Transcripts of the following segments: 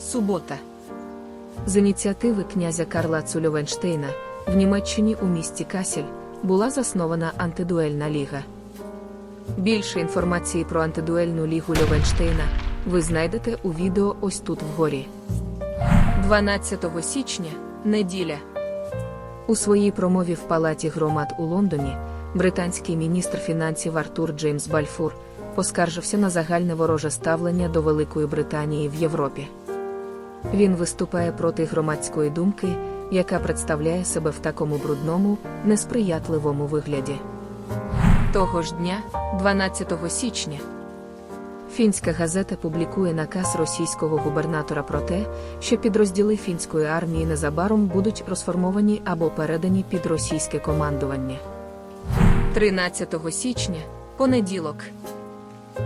субота. З ініціативи князя Карла Цульовенштейна в Німеччині у місті Касіль була заснована антидуельна ліга. Більше інформації про антидуельну лігу Льовенштейна ви знайдете у відео ось тут вгорі. 12 січня, неділя. У своїй промові в Палаті громад у Лондоні британський міністр фінансів Артур Джеймс Бальфур поскаржився на загальне вороже ставлення до Великої Британії в Європі. Він виступає проти громадської думки, яка представляє себе в такому брудному, несприятливому вигляді. Того ж дня, 12 січня, фінська газета публікує наказ російського губернатора про те, що підрозділи фінської армії незабаром будуть розформовані або передані під російське командування. 13 січня, понеділок.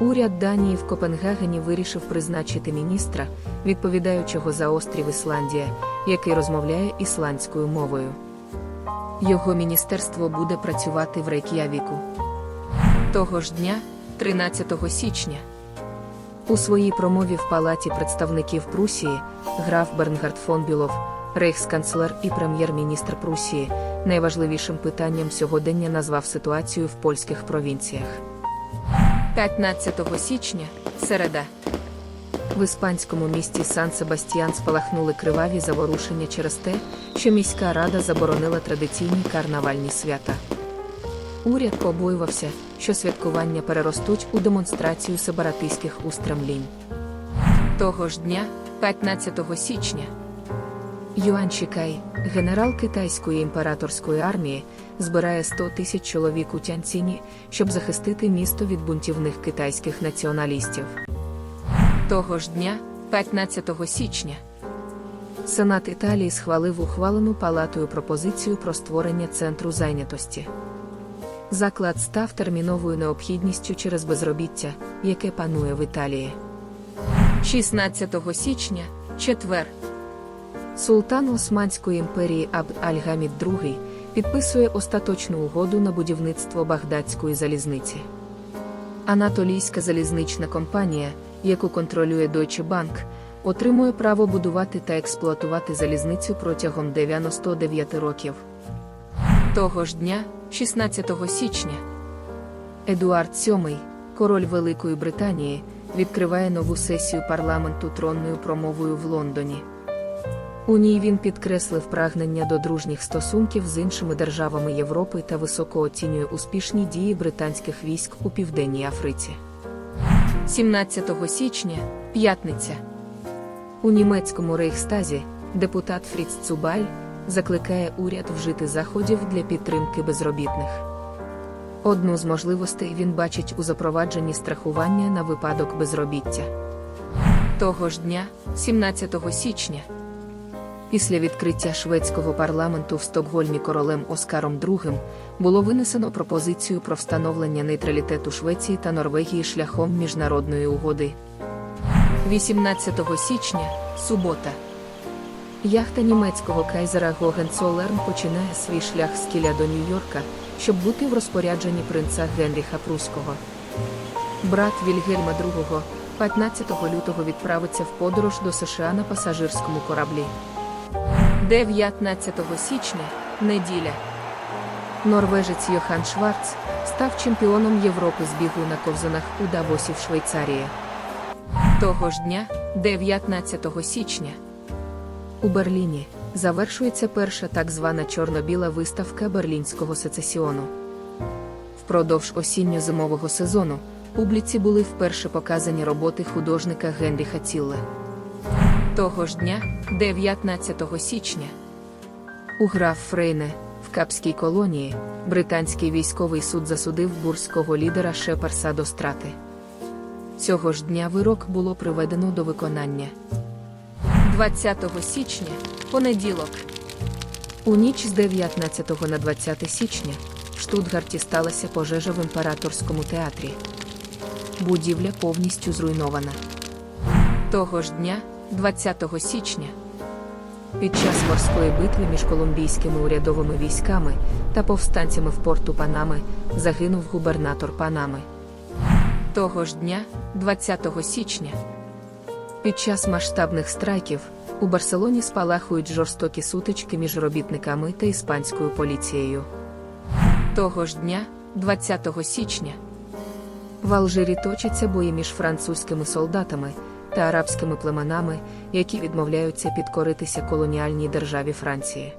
Уряд Данії в Копенгагені вирішив призначити міністра, відповідаючого за острів Ісландія, який розмовляє ісландською мовою. Його міністерство буде працювати в Рейк'явіку. Того ж дня, 13 січня, у своїй промові в Палаті представників Прусії граф Бернгард фон Білов, рейхсканцлер і прем'єр-міністр Прусії, найважливішим питанням сьогодення назвав ситуацію в польських провінціях. 15 січня, середа. В іспанському місті Сан-Себастьян спалахнули криваві заворушення через те, що міська рада заборонила традиційні карнавальні свята. Уряд побоювався, що святкування переростуть у демонстрацію сепаратистських устремлінь. Того ж дня, 15 січня, Юан Чікай, генерал китайської імператорської армії, збирає 100 тисяч чоловік у Тянціні, щоб захистити місто від бунтівних китайських націоналістів. Того ж дня, 15 січня, Сенат Італії схвалив ухвалену палатою пропозицію про створення центру зайнятості. Заклад став терміновою необхідністю через безробіття, яке панує в Італії. 16 січня, четвер. Султан Османської імперії Абд Аль-Гамід II підписує остаточну угоду на будівництво Багдадської залізниці. Анатолійська залізнична компанія, яку контролює Deutsche Bank, отримує право будувати та експлуатувати залізницю протягом 99 років. Того ж дня, 16 січня, Едуард VII, король Великої Британії, відкриває нову сесію парламенту тронною промовою в Лондоні. У ній він підкреслив прагнення до дружніх стосунків з іншими державами Європи та високо оцінює успішні дії британських військ у Південній Африці. 17 січня, п'ятниця. У німецькому рейхстазі депутат Фріц Цубаль закликає уряд вжити заходів для підтримки безробітних. Одну з можливостей він бачить у запровадженні страхування на випадок безробіття. Того ж дня, 17 січня, Після відкриття шведського парламенту в Стокгольмі королем Оскаром II було винесено пропозицію про встановлення нейтралітету Швеції та Норвегії шляхом міжнародної угоди. 18 січня, субота. Яхта німецького кайзера Гогенцолерн починає свій шлях з Кіля до Нью-Йорка, щоб бути в розпорядженні принца Генріха Пруського. Брат Вільгельма II 15 лютого відправиться в подорож до США на пасажирському кораблі. 19 січня, неділя. Норвежець Йохан Шварц став чемпіоном Європи з бігу на ковзанах у Давосі в Швейцарії. Того ж дня, 19 січня, у Берліні завершується перша так звана чорно-біла виставка берлінського сецесіону. Впродовж осінньо-зимового сезону публіці були вперше показані роботи художника Генріха Цілле. Того ж дня, 19 січня, у граф Фрейне в Капській колонії британський військовий суд засудив бурського лідера Шепарса до страти. Цього ж дня вирок було приведено до виконання. 20 січня, понеділок. У ніч з 19 на 20 січня в Штутгарті сталася пожежа в імператорському театрі. Будівля повністю зруйнована. Того ж дня, 20 січня, під час морської битви між колумбійськими урядовими військами та повстанцями в порту Панами загинув губернатор Панами. Того ж дня, 20 січня, під час масштабних страйків у Барселоні спалахують жорстокі сутички між робітниками та іспанською поліцією. Того ж дня, 20 січня, в Алжирі точаться бої між французькими солдатами та арабськими племенами, які відмовляються підкоритися колоніальній державі Франції.